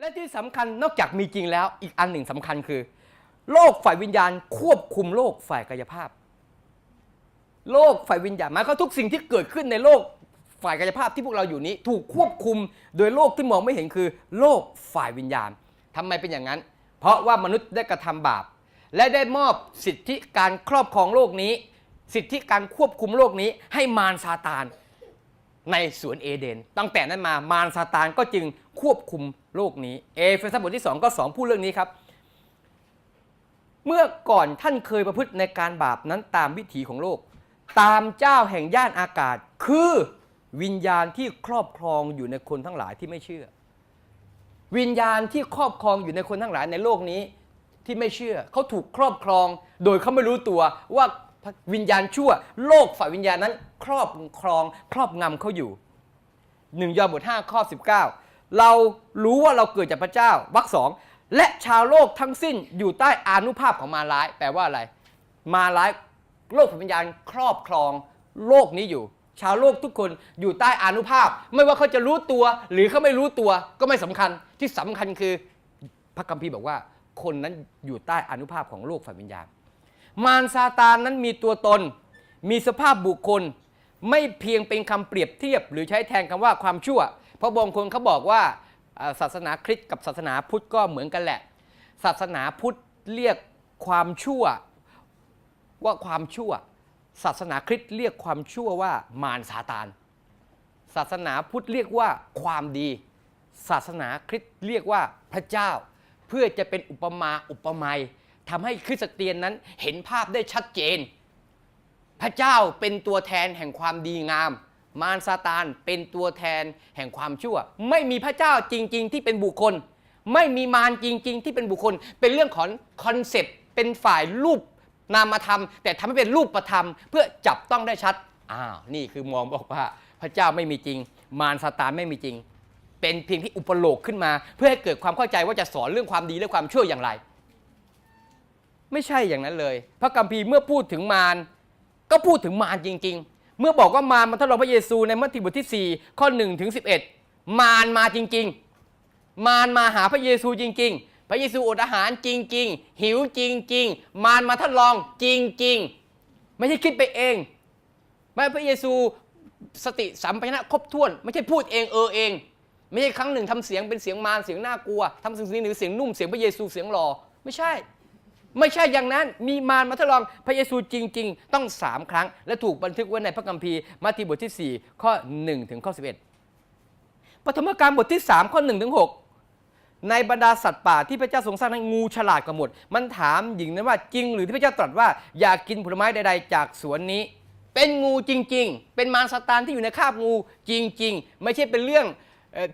และที่สำคัญนอกจากมีจริงแล้ว อีกอันหนึ่งสำคัญคือ โลกฝ่ายวิญญาณควบคุมโลกฝ่ายกายภาพ โลกฝ่ายวิญญาณหมายความทุกสิ่งที่เกิดขึ้นในโลกฝ่ายกายภาพที่พวกเราอยู่นี้ ถูกควบคุมโดยโลกที่มองไม่เห็นคือ โลกฝ่ายวิญญาณทำไมเป็นอย่างนั้น เพราะว่ามนุษย์ได้กระทำบาป และได้มอบสิทธิการครอบครองโลกนี้ สิทธิการควบคุมโลกนี้ ให้มารซาตานในสวนเอเดน ตั้งแต่นั้นมามารซาตานก็จึงควบคุม ลกนี้เอเฟซัสบทที่ 2 ก็ 2 พูดเรื่องนี้ครับ เมื่อก่อนท่านเคยประพฤติในการบาปนั้นตามวิถีของโลก ตามเจ้าแห่งย่านอากาศ คือวิญญาณที่ครอบครองอยู่ในคนทั้งหลายที่ไม่เชื่อ วิญญาณที่ครอบครองอยู่ในคนทั้งหลายในโลกนี้ที่ไม่เชื่อเขาถูกครอบครอง โดยเขาไม่รู้ตัวว่าวิญญาณชั่ว โลกฝ่ายวิญญาณนั้น ครอบครองครอบงำเขาอยู่หนึ่งยอห์นบท5ข้อ19เเรารู้ว่าเราเกิดจากพระเจ้าวรรคสองและชาวโลกทั้งสิ้นอยู่ใต้อานุภาพของมารร้าย แปลว่าอะไร มารร้ายโลกฝ่ายวิญญาณครอบครองโลกนี้อยู่ ชาวโลกทุกคนอยู่ใต้อานุภาพ ไม่ว่าเขาจะรู้ตัว หรือเขาไม่รู้ตัวก็ไม่สำคัญที่สำคัญคือพระคัมภีร์บอกว่า คนนั้นอยู่ใต้อานุภาพของโลกฝ่ายวิญญาณ มารซาตานนั้นมีตัวตน มีสภาพบุคคล ไม่เพียงเป็นคำเปรียบเทียบ หรือใช้แทนคำว่าความชั่ว เพราะบางคนเขาบอกว่าศาสนาคริสต์กับศาสนาพุทธก็เหมือนกันแหละ ศาสนาพุทธเรียกความชั่วว่าความชั่ว ศาสนาคริสต์เรียกความชั่วว่ามารซาตาน ศาสนาพุทธเรียกว่าความดี ศาสนาคริสต์เรียกว่าพระเจ้า เพื่อจะเป็นอุปมาอุปไมยทำให้คริสเตียนนั้นเห็นภาพได้ชัดเจน พระเจ้าเป็นตัวแทนแห่งความดีงาม มารซาตานเป็นตัวแทนแห่งความชั่ว ไม่มีพระเจ้าจริง ๆ ที่เป็นบุคคล ไม่มีมารจริง ๆ ที่เป็นบุคคล เป็นเรื่องของคอนเซปต์เป็นฝ่ายรูปนามธรรม แต่ทำให้เป็นรูปประธรรม เพื่อจับต้องได้ชัดอ้าวนี่คือมองบอกว่าพระเจ้าไม่มีจริง มารซาตานไม่มีจริง เป็นเพียงที่อุปโลกขึ้นมา เพื่อให้เกิดความเข้าใจว่าจะสอนเรื่องความดีและความชั่วอย่างไร ไม่ใช่อย่างนั้นเลย พระกัมภีร์เมื่อพูดถึงมารก็พูดถึงมารจริง ๆ เมื่อบอกว่ามารมันทดลองพระเยซูในมัทธิวบทที่ 4 ข้อ1ถึง11 มารมาจริง ๆ มารมาหาพระเยซูจริง ๆ พระเยซูอดอาหารจริง ๆ หิวจริง ๆ มารมาทดลองจริง ๆ ไม่ใช่คิดไปเอง ไม่พระเยซูสติสัมปชัญญะครบถ้วน ไม่ใช่พูดเองเออเอง ไม่ใช่ครั้งหนึ่งทำเสียงเป็นเสียงมารเสียงน่ากลัวทำเสียงนี้หรือเสียงนุ่มเสียงพระเยซูเสียงหล่อไม่ใช่ ไม่ใช่อย่างนั้นมีมารมาทดลองพระเยซูจริง ๆ ต้องสามครั้ง และถูกบันทึกไว้ในพระคัมภีร์มัทธิวบทที่ 4 ข้อ 1 ถึงข้อ 11ปฐมกาลบทที่ 3 ข้อ 1 ถึง 6 ในบรรดาสัตว์ป่าที่พระเจ้าทรงสร้างนั้นงูฉลาดกว่าหมด มันถามหญิงนั้นว่าจริง หรือที่พระเจ้าตรัสว่าอยากกินผลไม้ใดๆ จากสวนนี้ เป็นงูจริง ๆ เป็นมารซาตานที่อยู่ในคาบงูจริง ๆ ไม่ใช่เป็นเรื่อง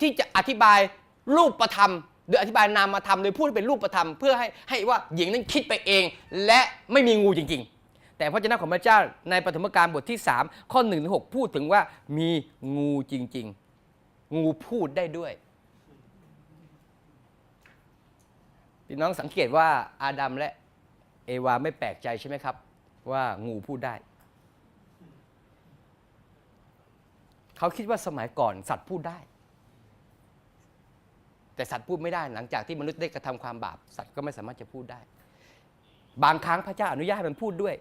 ที่จะอธิบายรูปประธรรม ดยอธิบายนามธรรมโดยพูดเป็นรูปธรรมเพื่อให้ให้ว่าหญิงนั้นคิดไปเอง และไม่มีงูจริง ๆ แต่พระเจ้าของพระเจ้าในปฐมกาลบทที่ 3 ข้อ1ถึง6พูดถึงว่ามีงูจริง ๆ งูพูดได้ด้วยพี่น้องสังเกตว่าอาดัมและเอวาไม่แปลกใจใช่ไหมครับ ว่างูพูดได้ เขาคิดว่าสมัยก่อนสัตว์พูดได้ แต่สัตว์พูดไม่ได้หลังจากที่มนุษย์ได้กระทำความบาป สัตว์ก็ไม่สามารถจะพูดได้ บางครั้งพระเจ้าอนุญาตให้มันพูดด้วย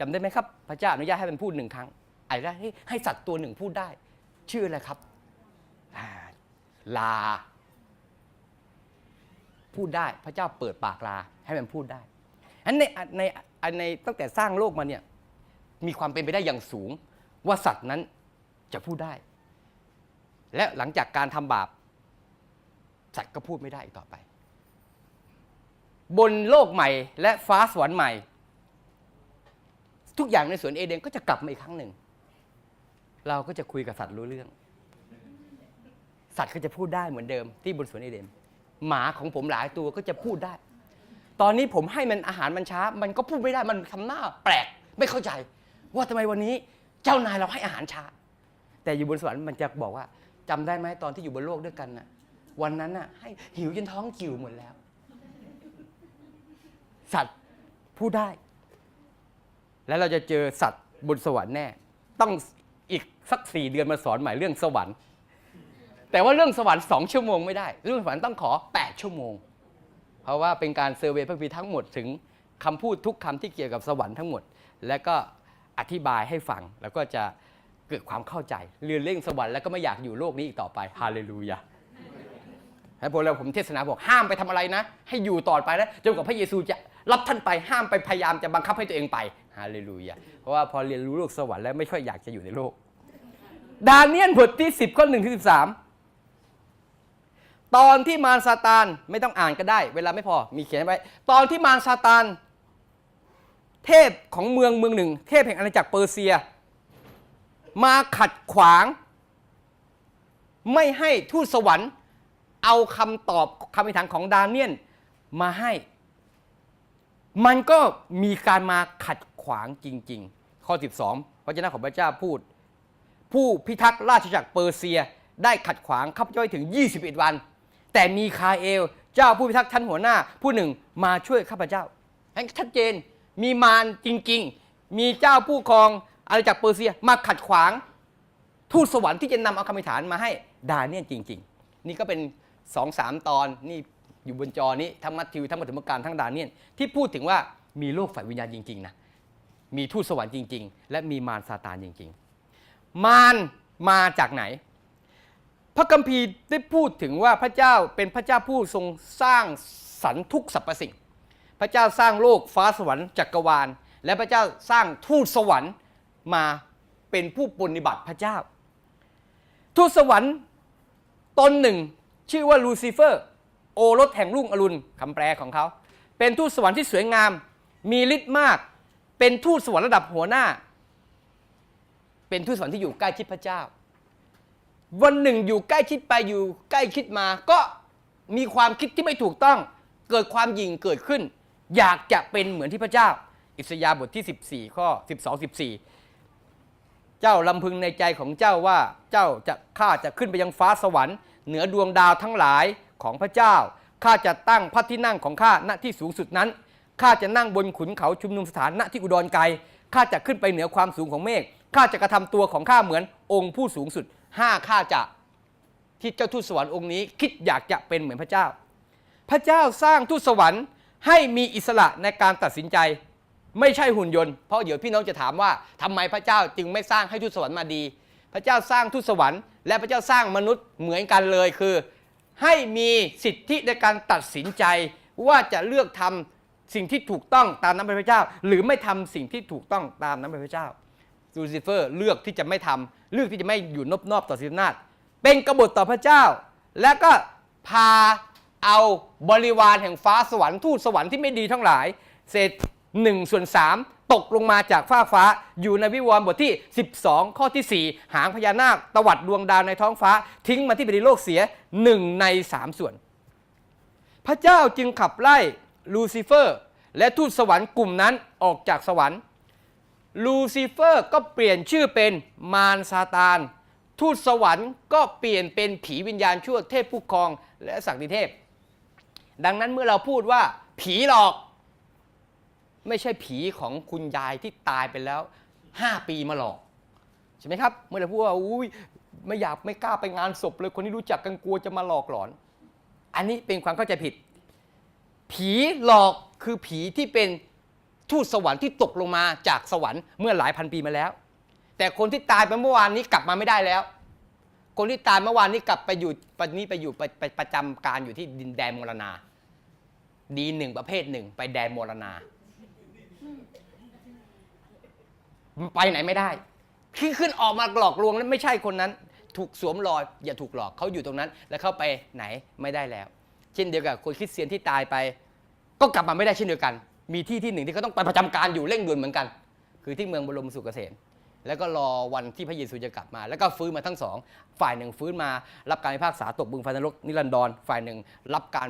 จำได้ไหมครับ พระเจ้าอนุญาตให้มันพูดหนึ่งครั้งอนุญาตให้ให้สัตว์ตัวหนึ่งพูดได้ ชื่ออะไรครับลา พูดได้พระเจ้าเปิดปากลาให้มันพูดได้อันในในในตั้งแต่สร้างโลกมาเนี่ยมีความเป็นไปได้อย่างสูง ว่าสัตว์นั้นจะพูดได้ และหลังจากการทำบาป สัตว์ก็พูดไม่ได้อีกต่อไป บนโลกใหม่และฟ้าสวรรค์ใหม่ ทุกอย่างในสวนเอเดนก็จะกลับมาอีกครั้งหนึ่ง เราก็จะคุยกับสัตว์รู้เรื่อง สัตว์ก็จะพูดได้เหมือนเดิมที่บนสวนเอเดน หมาของผมหลายตัวก็จะพูดได้ ตอนนี้ผมให้มันอาหารมันช้า มันก็พูดไม่ได้มันทำหน้าแปลกไม่เข้าใจ ว่าทำไมวันนี้เจ้านายเราให้อาหารช้า แต่อยู่บนสวรรค์มันจะบอกว่าจำได้ไหมตอนที่อยู่บนโลกด้วยกันน่ะ วันนั้นน่ะให้หิวจนท้องกิ่วหมดแล้ว สัตว์พูดได้ แล้วเราจะเจอสัตว์บนสวรรค์แน่ ต้องอีกสักสี่เดือนมาสอนใหม่เรื่องสวรรค์ แต่ว่าเรื่องสวรรค์สองชั่วโมงไม่ได้ เรื่องสวรรค์ต้องขอ 8 ชั่วโมง เพราะว่าเป็นการเซอร์เวยพระคัมภีทั้งหมดถึงคำพูดทุกคำที่เกี่ยวกับสวรรค์ทั้งหมด และก็อธิบายให้ฟังแล้วก็จะเกิดความเข้าใจเรียนเรื่องสวรรค์แล้วก็ไม่อยากอยู่โลกนี้อีกต่อไปฮาเลลูยา ให้พอเราผมเทศนาบอกห้ามไปทำอะไรนะ ให้อยู่ต่อไปนะจนกว่าพระเยซูจะรับท่านไปห้ามไปพยายามจะบังคับให้ตัวเองไปฮาเลลูยาเพราะว่าพอเรียนรู้โลกสวรรค์แล้วไม่ค่อยอยากจะอยู่ในโลก ดาเนียลบทที่ 10 ข้อ1ถึง13ตอนที่มารซาตานไม่ต้องอ่านก็ได้ เวลาไม่พอมีเขียนไว้ ตอนที่มารซาตานเทพของเมืองเมืองหนึ่ง เทพแห่งอาณาจักรเปอร์เซีย มาขัดขวาง ไม่ให้ทูตสวรรค์ เอาคำตอบคำอธิษฐานของดาเนียลมาให้ มันก็มีการมาขัดขวางจริง ๆ ข้อ 12 พระเจ้าของพระเจ้าพูด ผู้พิทักษ์ราชจักรเปอร์เซียได้ขัดขวางข้าพเจ้าถึง 21 วัน แต่มีคาเอล เจ้าผู้พิทักษ์ชั้นหัวหน้า ผู้หนึ่งมาช่วยข้าพเจ้าให้ชัดเจนมีมารจริง ๆ มีเจ้าผู้ครองอาณาจักรเปอร์เซียมาขัดขวาง ทูตสวรรค์ที่จะนำเอาคำอธิษฐานมาให้ดาเนียลจริง ๆ นี่ก็เป็น สองสามตอนนี่อยู่บนจอนี้ทั้งมัทธิวทั้งมัทธิมการทั้งดาเนียลที่พูดถึงว่ามีโลกฝ่ายวิญญาณจริงๆนะมีทูตสวรรค์จริง ๆ และมีมารซาตานจริง ๆ มารมาจากไหน พระคัมภีร์ได้พูดถึงว่าพระเจ้าเป็นพระเจ้าผู้ทรงสร้างสรรค์ทุกสรรพสิ่ง พระเจ้าสร้างโลกฟ้าสวรรค์จักรวาล และพระเจ้าสร้างทูตสวรรค์มาเป็นผู้ปฏิบัติพระเจ้า ทูตสวรรค์ตนหนึ่ง ชื่อว่าลูซิเฟอร์ โอรสแห่งรุ่งอรุณคำแปลของเขา เป็นทูตสวรรค์ที่สวยงาม มีฤทธิ์มาก เป็นทูตสวรรค์ระดับหัวหน้า เป็นทูตสวรรค์ที่อยู่ใกล้ชิดพระเจ้า วันหนึ่งอยู่ใกล้ชิดไปอยู่ใกล้ชิดมา ก็มีความคิดที่ไม่ถูกต้อง เกิดความหยิ่งเกิดขึ้น อยากจะเป็นเหมือนที่พระเจ้า อิสยาห์บทที่ 14 ข้อ 12 14เจ้าลำพึงในใจของเจ้าว่าเจ้าจะข้าจะขึ้นไปยังฟ้าสวรรค์ เหนือดวงดาวทั้งหลายของพระเจ้า ข้าจะตั้งพระที่นั่งของข้าณที่สูงสุดนั้น ข้าจะนั่งบนขุนเขาชุมนุมสถานณที่อุดรไกล ข้าจะขึ้นไปเหนือความสูงของเมฆ ข้าจะกระทำตัวของข้าเหมือนองค์ผู้สูงสุดห้าข้าจะที่เจ้าทูตสวรรค์องค์นี้คิดอยากจะเป็นเหมือนพระเจ้า พระเจ้าสร้างทูตสวรรค์ให้มีอิสระในการตัดสินใจ ไม่ใช่หุ่นยนต์เพราะเดี๋ยวพี่น้องจะถามว่าทำไมพระเจ้าจึงไม่สร้างให้ทูตสวรรค์มาดี พระเจ้าสร้างทูตสวรรค์ และพระเจ้าสร้างมนุษย์เหมือนกันเลยคือ ให้มีสิทธิในการตัดสินใจว่าจะเลือกทำสิ่งที่ถูกต้องตามน้ำพระเจ้า หรือไม่ทำสิ่งที่ถูกต้องตามน้ำพระเจ้าลูซิเฟอร์เลือกที่จะไม่ทำเลือกที่จะไม่อยู่นอบนอบต่อสิทธิอำนาจ เป็นกบฏต่อพระเจ้า และก็พาเอาบริวารแห่งฟ้าสวรรค์ทูตสวรรค์ที่ไม่ดีทั้งหลาย เศษ1ส่วน3 ตกลงมาจากฟ้าฟ้า อยู่ในวิวรณ์บทที่ 12 ข้อที่ 4 หางพญานาคตวัดดวงดาวในท้องฟ้า ทิ้งมาที่แผ่นดิโลกเสีย1ใน 3 ส่วน พระเจ้าจึงขับไล่ลูซิเฟอร์ และทูตสวรรค์กลุ่มนั้นออกจากสวรรค์ลูซิเฟอร์ก็เปลี่ยนชื่อเป็นมารซาตาน ทูตสวรรค์ก็เปลี่ยนเป็นผีวิญญาณชั่วเทพผู้ครองและศักดิเทพ ดังนั้นเมื่อเราพูดว่าผีหลอก ไม่ใช่ผีของคุณยายที่ตายไปแล้ว 5 ปีมาหลอกใช่ไหมครับ เมื่อเราพูดว่าอุ้ยไม่อยากไม่กล้าไปงานศพเลยคนที่รู้จักกันกลัวจะมาหลอกหลอน อันนี้เป็นความเข้าใจผิด ผีหลอกคือผีที่เป็นทูตสวรรค์ที่ตกลงมาจากสวรรค์เมื่อหลายพันปีมาแล้ว แต่คนที่ตายไปเมื่อวานนี้กลับมาไม่ได้แล้ว คนที่ตายเมื่อวานนี้กลับไปอยู่ปัจจุบันนี้ไปอยู่ไปไปประจำการอยู่ที่ดินแดนมรณา ดีหนึ่งประเภทหนึ่งไปแดนมรณา ไปไหนไม่ได้ที่ขึ้นออกมาหลอกลวงนั้นไม่ใช่คนนั้น ถูกสวมรอยอย่าถูกหลอกเขาอยู่ตรงนั้น แล้วเข้าไปไหนไม่ได้แล้ว เช่นเดียวกับคนคริสเตียนที่ตายไป ก็กลับมาไม่ได้เช่นเดียวกัน มีที่ที่หนึ่งที่เขาต้องไปประจำการอยู่เร่งด่วนเหมือนกัน คือที่เมืองบรมสุขเกษมแล้วก็รอวันที่พระเยซูจะกลับมา แล้วก็ฟื้นมาทั้งสอง ฝ่ายหนึ่งฟื้นมารับการพิพากษาตกบึงไฟนรกนิรันดร ฝ่ายหนึ่งรับการ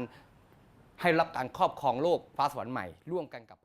ให้รับการครอบครองโลกฟ้าสวรรค์ใหม่ร่วมกันกับ